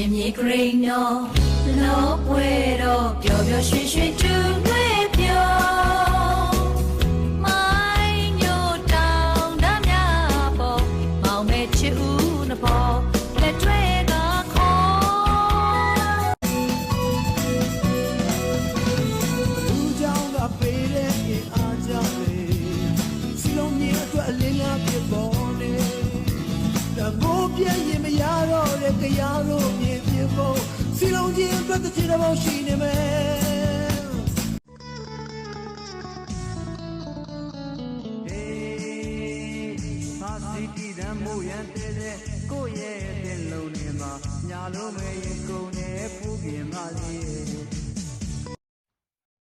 ချင်းမြေဂရိန်တော်လောပွဲတော့ပျော်ပျော်ရွှင်ရွှင်တူလွေးပြောမိုင်းညိုတောင်တမ်းများပေါ်မောင်မဲချစ်ဦးနပေါ်လက်ထွဲကခေါ်လူကြောင့်ကပေးတဲ့အင်အားကြောင့်လေစီလုံးမြေအတွက်အလင်းလားဖြစ်ပေါ် တော့တဲ့တရားတို့မြင်ပြဖို့စီလုံးချင်းအတွက်တစ်ချင်တော့ရှိနေမယ်ဟေးပါစီတီတမ်းမို့ရန်တဲ့တဲ့ကိုယ့်ရဲ့တဲ့လုံးနေမှာညာလုံးမရင်ကုန်နေပူပြင်ပါလေ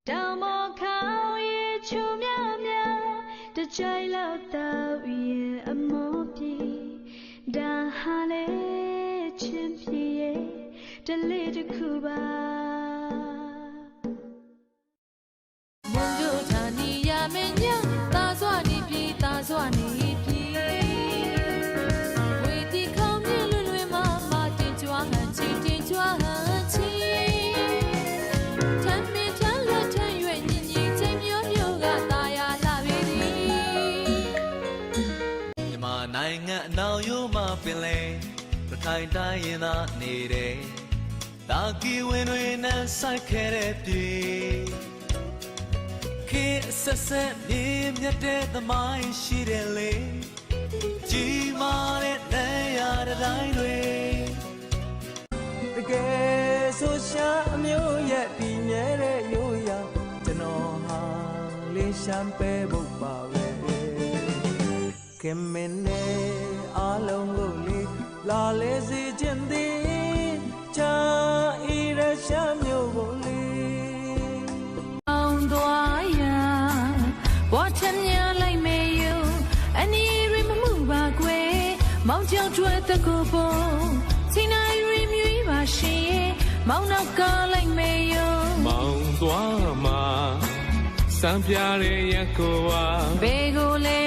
တောင်ပေါ်ခေါင်ရေချူမြမြတကြိုင်လောက်တော့ရင်အမော တလေးတစ်ခုပါမုံကြိုဌာနီရမညသာစွာနေပြေသာစွာနေပြေဝေတီခေါင်မြလွလွမမတင်ကြွားဟန်ချီတင်ကြွားဟန်ချီထမ်းမင်းထမ်းလက်ထမ်းရွယ်ညင်ညင်ချိန်မျိုးမျိုးကตาရလာပြီဒီမြန်မာနိုင်ငံအနောက်ရိုးမှာပင်လေရခိုင်တိုင်းရင်သာနေတယ်။ တာကီဝင်တွေနဲ့ဆိုင်ခဲ့တဲ့ပြေခေတ်အဆက်ဆက်နေမြတ်တဲ့သမိုင်းရှိတယ်လေ။ကြီးမားတဲ့တရားတိုင်းတွေတကယ်ဆိုရှာအမျိုးရဲ့ပြီးမြဲတဲ့ရိုးရာကျွန်တော်ဟာလေးရှမ်းပဲဖို့ပါပဲခင်မင်းနဲ့အားလုံးကိုလေးလာလေစီခြင်းသည် မောင်ကြောင့်ထွက်တကူပေါ်စိနိုင်ရမြွေးပါရှင်ရဲ့မောင်နောက်ကလိုက်မေယူမောင်သွားမှာစံပြတဲ့ရက်ကိုဝါဘေကိုလေကွယ်